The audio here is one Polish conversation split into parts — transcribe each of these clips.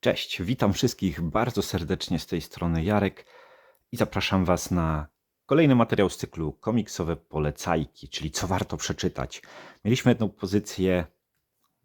Cześć, witam wszystkich bardzo serdecznie z tej strony Jarek i zapraszam Was na kolejny materiał z cyklu komiksowe polecajki, czyli co warto przeczytać. Mieliśmy jedną pozycję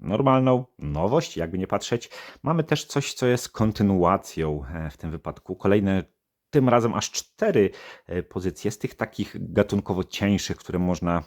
normalną, nowość, jakby nie patrzeć. Mamy też coś, co jest kontynuacją e, w tym wypadku. Kolejne, tym razem aż cztery e, pozycje z tych takich gatunkowo cieńszych, które można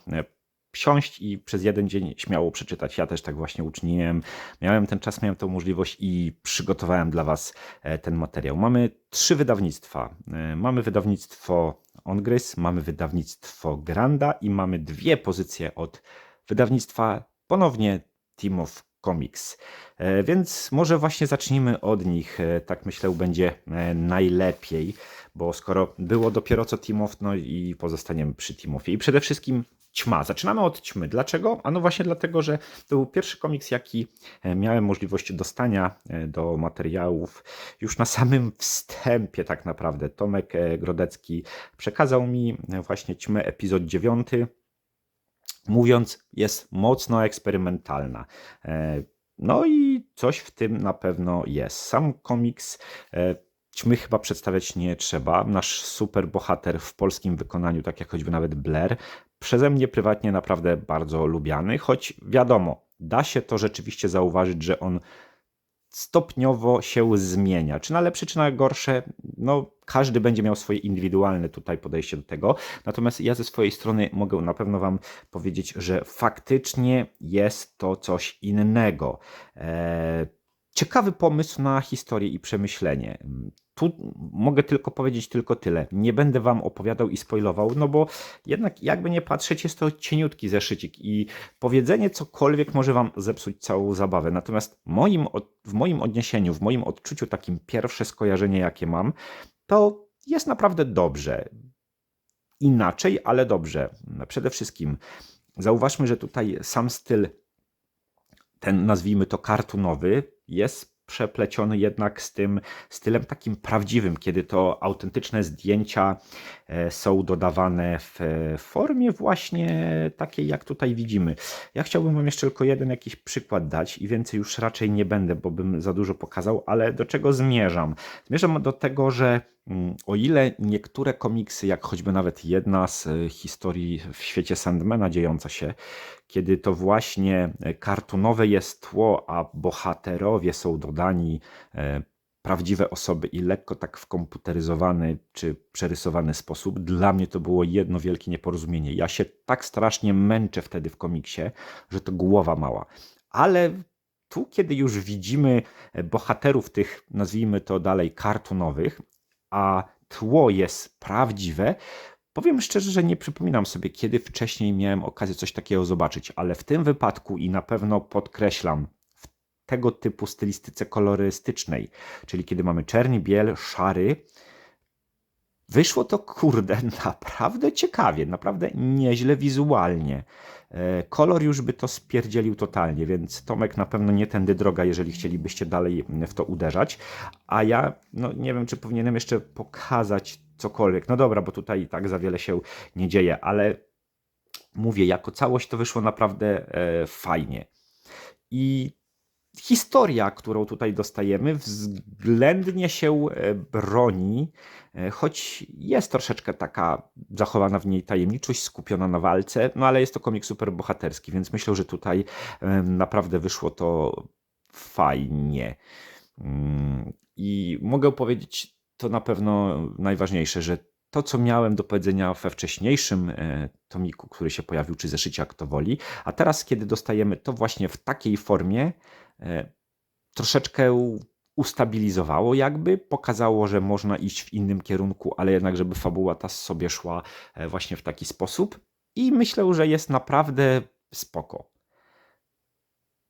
wsiąść i przez jeden dzień śmiało przeczytać. Ja też tak właśnie uczyniłem. Miałem ten czas, miałem tę możliwość i przygotowałem dla Was e, ten materiał. Mamy trzy wydawnictwa. E, mamy wydawnictwo Ongrys, mamy wydawnictwo Granda i mamy dwie pozycje od wydawnictwa ponownie Team of Comics. E, Więc może właśnie zacznijmy od nich. Tak myślę będzie najlepiej, bo skoro było dopiero co Team of, no i pozostaniemy przy Team Offie. I przede wszystkim Ćma. Zaczynamy od Ćmy. Dlaczego? A no właśnie dlatego, że to był pierwszy komiks, jaki e, miałem możliwość dostania e, do materiałów już na samym wstępie tak naprawdę. Tomek e, Grodecki przekazał mi właśnie Ćmę epizod 9 mówiąc, jest mocno eksperymentalna. No i coś w tym na pewno jest. Sam komiks ćmy chyba przedstawiać nie trzeba. Nasz super bohater w polskim wykonaniu, tak jak choćby nawet Blair, przeze mnie prywatnie naprawdę bardzo lubiany, choć wiadomo, da się to rzeczywiście zauważyć, że on stopniowo się zmienia. Czy na lepsze, czy na gorsze, no każdy będzie miał swoje indywidualne tutaj podejście do tego. Natomiast ja ze swojej strony mogę na pewno Wam powiedzieć, że faktycznie jest to coś innego. Eee, ciekawy pomysł na historię i przemyślenie. Tu mogę tylko powiedzieć tylko tyle. Nie będę Wam opowiadał i spoilował, no bo jednak jakby nie patrzeć, jest to cieniutki zeszycik i powiedzenie cokolwiek może Wam zepsuć całą zabawę. Natomiast moim, w moim odniesieniu, w moim odczuciu, takim pierwsze skojarzenie, jakie mam, to jest naprawdę dobrze. Inaczej, ale dobrze. Przede wszystkim zauważmy, że tutaj sam styl, ten nazwijmy to kartunowy, jest przepleciony jednak z tym stylem takim prawdziwym, kiedy to autentyczne zdjęcia e, są dodawane w e, formie właśnie takiej, jak tutaj widzimy. Ja chciałbym Wam jeszcze tylko jeden jakiś przykład dać i więcej już raczej nie będę, bo bym za dużo pokazał, ale do czego zmierzam? Zmierzam do tego, że o ile niektóre komiksy, jak choćby nawet jedna z e, historii w świecie Sandmana dziejąca się, kiedy to właśnie e, kartunowe jest tło, a bohaterowie są dodani e, prawdziwe osoby i lekko tak w komputeryzowany czy przerysowany sposób, dla mnie to było jedno wielkie nieporozumienie. Ja się tak strasznie męczę wtedy w komiksie, że to głowa mała. Ale tu, kiedy już widzimy bohaterów tych, nazwijmy to dalej, kartunowych, a tło jest prawdziwe, Powiem szczerze, że nie przypominam sobie, kiedy wcześniej miałem okazję coś takiego zobaczyć, ale w tym wypadku i na pewno podkreślam, w tego typu stylistyce kolorystycznej, czyli kiedy mamy czerni, biel, szary, wyszło to kurde naprawdę ciekawie, naprawdę nieźle wizualnie. E, Kolor już by to spierdzielił totalnie, więc Tomek na pewno nie tędy droga, jeżeli chcielibyście dalej w to uderzać. A ja, no nie wiem, czy powinienem jeszcze pokazać cokolwiek. No dobra, bo tutaj i tak za wiele się nie dzieje, ale mówię, jako całość to wyszło naprawdę e, fajnie. I historia, którą tutaj dostajemy, względnie się e, broni, e, choć jest troszeczkę taka zachowana w niej tajemniczość, skupiona na walce, no ale jest to komik superbohaterski, więc myślę, że tutaj e, naprawdę wyszło to fajnie. Mm, I mogę powiedzieć to na pewno najważniejsze, że to, co miałem do powiedzenia we wcześniejszym tomiku, który się pojawił, czy zeszycie, jak to woli, a teraz, kiedy dostajemy to właśnie w takiej formie, troszeczkę ustabilizowało jakby, pokazało, że można iść w innym kierunku, ale jednak, żeby fabuła ta sobie szła e, właśnie w taki sposób i myślę, że jest naprawdę spoko.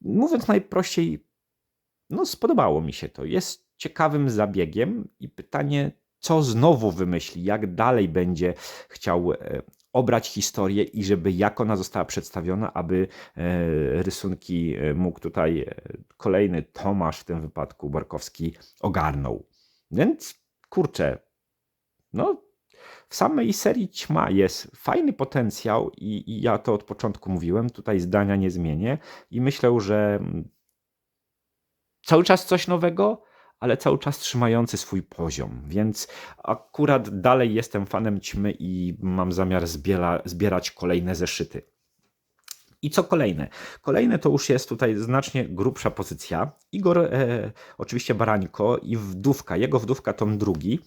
Mówiąc najprościej, no spodobało mi się to. Jest ciekawym zabiegiem i pytanie, co znowu wymyśli, jak dalej będzie chciał e, obrać historię i żeby jak ona została przedstawiona, aby e, rysunki e, mógł tutaj e, kolejny Tomasz w tym wypadku Borkowski ogarnął. Więc kurczę, no w samej serii Ćma jest fajny potencjał i, i ja to od początku mówiłem, tutaj zdania nie zmienię i myślę, że mm, cały czas coś nowego, ale cały czas trzymający swój poziom, więc akurat dalej jestem fanem ćmy i mam zamiar zbiera, zbierać kolejne zeszyty. I co kolejne? Kolejne to już jest tutaj znacznie grubsza pozycja. Igor, e, oczywiście Barańko i wdówka, jego wdówka tom drugi.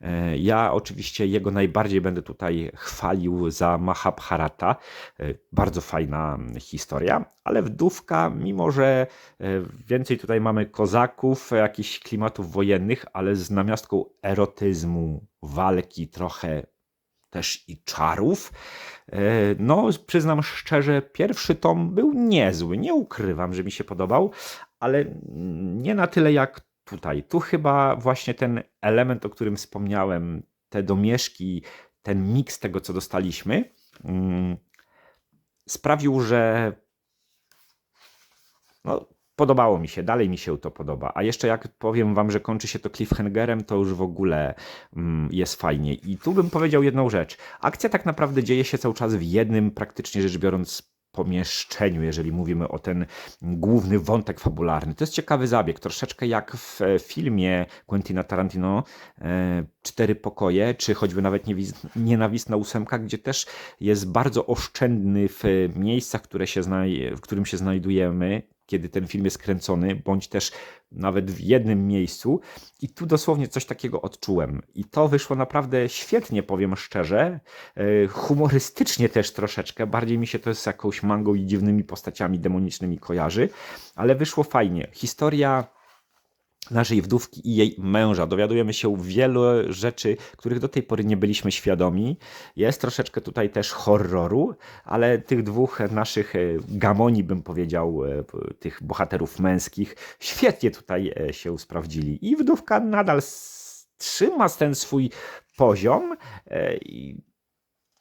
E, ja oczywiście jego najbardziej będę tutaj chwalił za Mahabharata. E, bardzo fajna historia, ale wdówka, mimo że e, więcej tutaj mamy kozaków, jakichś klimatów wojennych, ale z namiastką erotyzmu, walki, trochę też i czarów. E, no, przyznam szczerze, pierwszy tom był niezły. Nie ukrywam, że mi się podobał, ale nie na tyle jak tutaj. Tu chyba właśnie ten element, o którym wspomniałem, te domieszki, ten miks tego, co dostaliśmy, mm, sprawił, że no, Podobało mi się, dalej mi się to podoba. A jeszcze jak powiem wam, że kończy się to cliffhangerem, to już w ogóle mm, jest fajnie. I tu bym powiedział jedną rzecz. Akcja tak naprawdę dzieje się cały czas w jednym, praktycznie rzecz biorąc, pomieszczeniu, jeżeli mówimy o ten główny wątek fabularny. To jest ciekawy zabieg, troszeczkę jak w filmie Quentina Tarantino e, Cztery pokoje, czy choćby nawet Nienawistna ósemka, gdzie też jest bardzo oszczędny w miejscach, które się w którym się znajdujemy, kiedy ten film jest kręcony, bądź też nawet w jednym miejscu. I tu dosłownie coś takiego odczułem. I to wyszło naprawdę świetnie, powiem szczerze. E, humorystycznie też troszeczkę. Bardziej mi się to z jakąś mangą i dziwnymi postaciami demonicznymi kojarzy, ale wyszło fajnie. Historia naszej wdówki i jej męża. Dowiadujemy się wielu rzeczy, których do tej pory nie byliśmy świadomi. Jest troszeczkę tutaj też horroru, ale tych dwóch naszych e, gamoni, bym powiedział, e, tych bohaterów męskich, świetnie tutaj e, się sprawdzili. I wdówka nadal trzyma ten swój poziom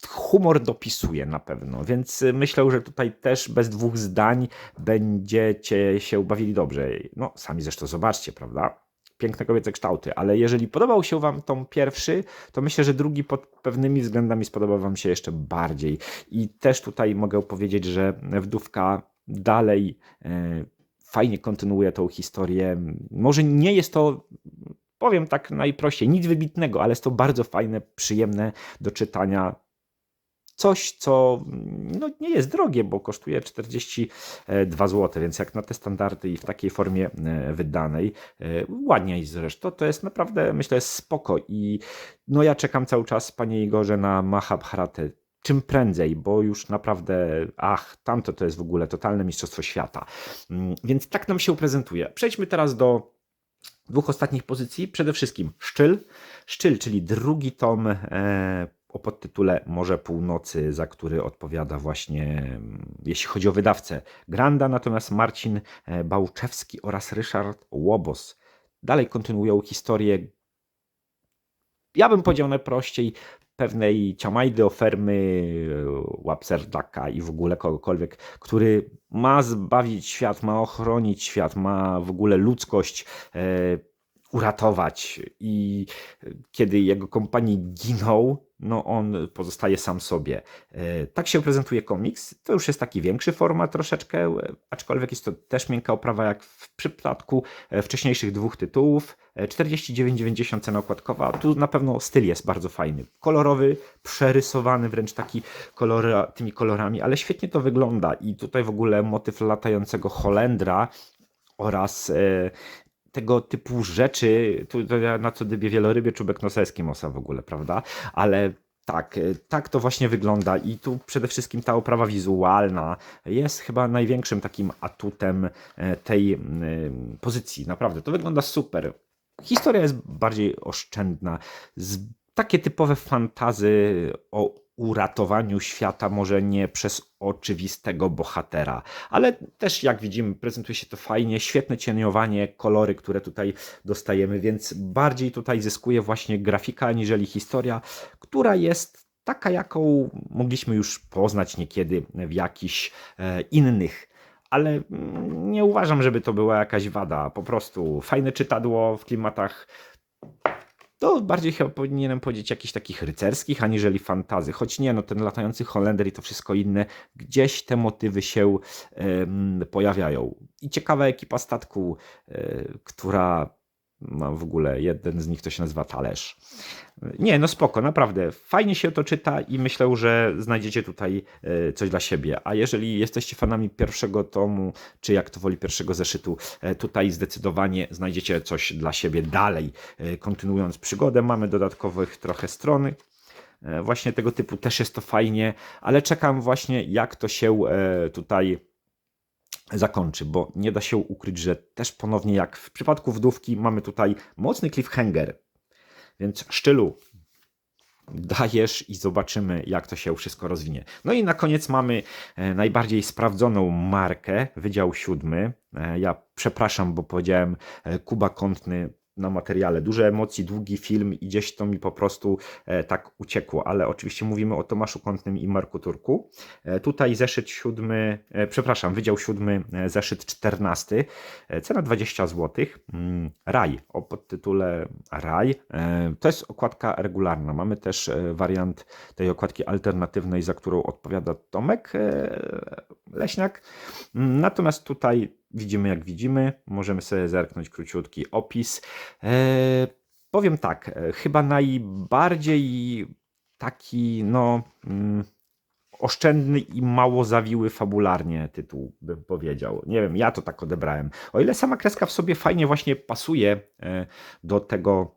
humor dopisuje na pewno, więc y, myślę, że tutaj też bez dwóch zdań będziecie się bawili dobrze. No, sami zresztą zobaczcie, prawda? Piękne kobiece kształty, ale jeżeli podobał się Wam tą pierwszy, to myślę, że drugi pod pewnymi względami spodoba Wam się jeszcze bardziej. I też tutaj mogę powiedzieć, że wdówka dalej e, fajnie kontynuuje tą historię. Może nie jest to powiem tak najprościej, nic wybitnego, ale jest to bardzo fajne, przyjemne do czytania coś, co no, nie jest drogie, bo kosztuje 42 zł, więc jak na te standardy i w takiej formie e, wydanej, e, ładnie zresztą, to jest naprawdę, myślę, jest spoko i no ja czekam cały czas, panie Igorze, na Mahabharatę czym prędzej, bo już naprawdę, ach, tamto to jest w ogóle totalne mistrzostwo świata. Mm, więc tak nam się prezentuje. Przejdźmy teraz do dwóch ostatnich pozycji. Przede wszystkim Szczyl. Szczyl, czyli drugi tom e, o podtytule Morze Północy, za który odpowiada właśnie, mm, jeśli chodzi o wydawcę, Granda, natomiast Marcin e, Bałczewski oraz Ryszard Łobos. Dalej kontynuują historię, ja bym powiedział najprościej, pewnej ciamajdy, ofermy, e, łapserdaka i w ogóle kogokolwiek, który ma zbawić świat, ma ochronić świat, ma w ogóle ludzkość e, uratować i kiedy jego kompanii giną, no on pozostaje sam sobie. E, tak się prezentuje komiks. To już jest taki większy format troszeczkę, aczkolwiek jest to też miękka oprawa jak w przypadku e, wcześniejszych dwóch tytułów. 49,90 e, cena okładkowa. Tu na pewno styl jest bardzo fajny. Kolorowy, przerysowany wręcz taki kolory, tymi kolorami, ale świetnie to wygląda. I tutaj w ogóle motyw latającego Holendra oraz tego typu rzeczy, tu na co dybie wielorybie czubek nosa Eskimosa w ogóle, prawda? Ale tak, tak to właśnie wygląda i tu przede wszystkim ta oprawa wizualna jest chyba największym takim atutem e, tej pozycji. Naprawdę, to wygląda super. Historia jest bardziej oszczędna. takie typowe fantazy o uratowaniu świata, może nie przez oczywistego bohatera, ale też jak widzimy, prezentuje się to fajnie, świetne cieniowanie, kolory, które tutaj dostajemy, więc bardziej tutaj zyskuje właśnie grafika aniżeli historia, która jest taka, jaką mogliśmy już poznać niekiedy w jakichś e, innych ale mm, nie uważam, żeby to była jakaś wada. Po prostu fajne czytadło w klimatach to bardziej chyba powinienem powiedzieć jakichś takich rycerskich, aniżeli fantazy. Choć nie, no ten latający Holender i to wszystko inne, gdzieś te motywy się pojawiają. I ciekawa ekipa statku, y, która ma w ogóle jeden z nich to się nazywa talerz. Nie, no spoko, naprawdę. Fajnie się to czyta i myślę, że znajdziecie tutaj e, coś dla siebie. A jeżeli jesteście fanami pierwszego tomu, czy jak to woli pierwszego zeszytu, e, tutaj zdecydowanie znajdziecie coś dla siebie dalej. E, Kontynuując przygodę, mamy dodatkowych trochę strony. Właśnie tego typu też jest to fajnie, ale czekam właśnie jak to się tutaj zakończy, bo nie da się ukryć, że też ponownie jak w przypadku wdówki mamy tutaj mocny cliffhanger. Więc szczylu dajesz i zobaczymy, jak to się wszystko rozwinie. No i na koniec mamy e, najbardziej sprawdzoną markę, Wydział Siódmy. E, Ja przepraszam, bo powiedziałem e, Kuba Kątny na materiale. Duże emocji, długi film i gdzieś to mi po prostu e, tak uciekło, ale oczywiście mówimy o Tomaszu Kątnym i Marku Turku. E, Tutaj zeszyt siódmy, e, przepraszam, Wydział Siódmy, zeszyt czternasty, cena 20 zł. Mm, Raj, o podtytule Raj. To jest okładka regularna. Mamy też wariant tej okładki alternatywnej, za którą odpowiada Tomek Leśniak. Mm, Natomiast tutaj widzimy jak widzimy. Możemy sobie zerknąć króciutki opis. E, Powiem tak, e, chyba najbardziej taki, no... mm, oszczędny i mało zawiły fabularnie tytuł, bym powiedział. Nie wiem, ja to tak odebrałem. O ile sama kreska w sobie fajnie właśnie pasuje e, do tego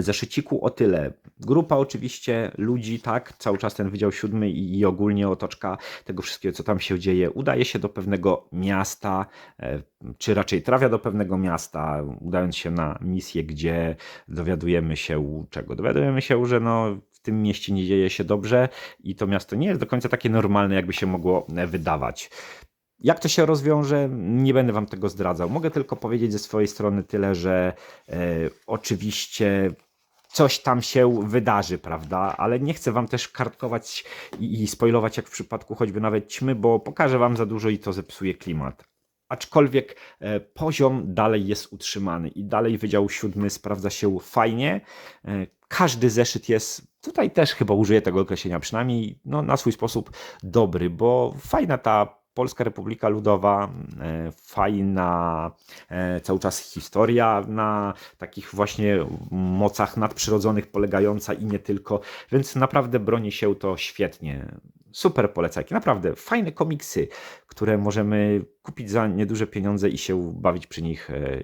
zeszyciku, o tyle. Grupa oczywiście ludzi, tak, cały czas ten Wydział Siódmy i, i ogólnie otoczka tego wszystkiego, co tam się dzieje, udaje się do pewnego miasta, e, czy raczej trafia do pewnego miasta, udając się na misję, gdzie dowiadujemy się czego? Dowiadujemy się, że no, w tym mieście nie dzieje się dobrze i to miasto nie jest do końca takie normalne, jakby się mogło e, wydawać. Jak to się rozwiąże, nie będę Wam tego zdradzał. Mogę tylko powiedzieć ze swojej strony tyle, że e, oczywiście coś tam się wydarzy, prawda? Ale nie chcę Wam też kartkować i, spoilować, jak w przypadku choćby nawet ćmy, bo pokażę Wam za dużo i to zepsuje klimat. Aczkolwiek e, poziom dalej jest utrzymany i dalej Wydział Siódmy sprawdza się fajnie. E, każdy zeszyt jest, tutaj też chyba użyję tego określenia, przynajmniej no, na swój sposób dobry, bo fajna ta Polska Republika Ludowa, e, fajna e, cały czas historia na takich właśnie mocach nadprzyrodzonych polegająca i nie tylko, więc naprawdę broni się to świetnie. Super polecajki, naprawdę fajne komiksy, które możemy kupić za nieduże pieniądze i się bawić przy nich e,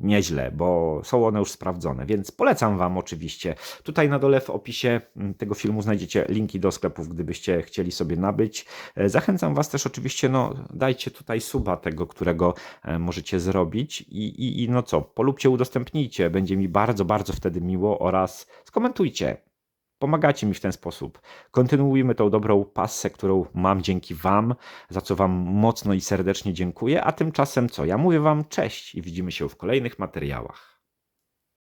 nieźle, bo są one już sprawdzone, więc polecam Wam oczywiście. Tutaj na dole w opisie mm, tego filmu znajdziecie linki do sklepów, gdybyście chcieli sobie nabyć. E, Zachęcam Was też oczywiście, no dajcie tutaj suba tego, którego e, możecie zrobić i, i, i no co, polubcie, udostępnijcie, będzie mi bardzo, bardzo wtedy miło oraz skomentujcie. Pomagacie mi w ten sposób. Kontynuujmy tą dobrą pasę, którą mam dzięki Wam, za co Wam mocno i serdecznie dziękuję. A tymczasem co? Ja mówię Wam cześć i widzimy się w kolejnych materiałach.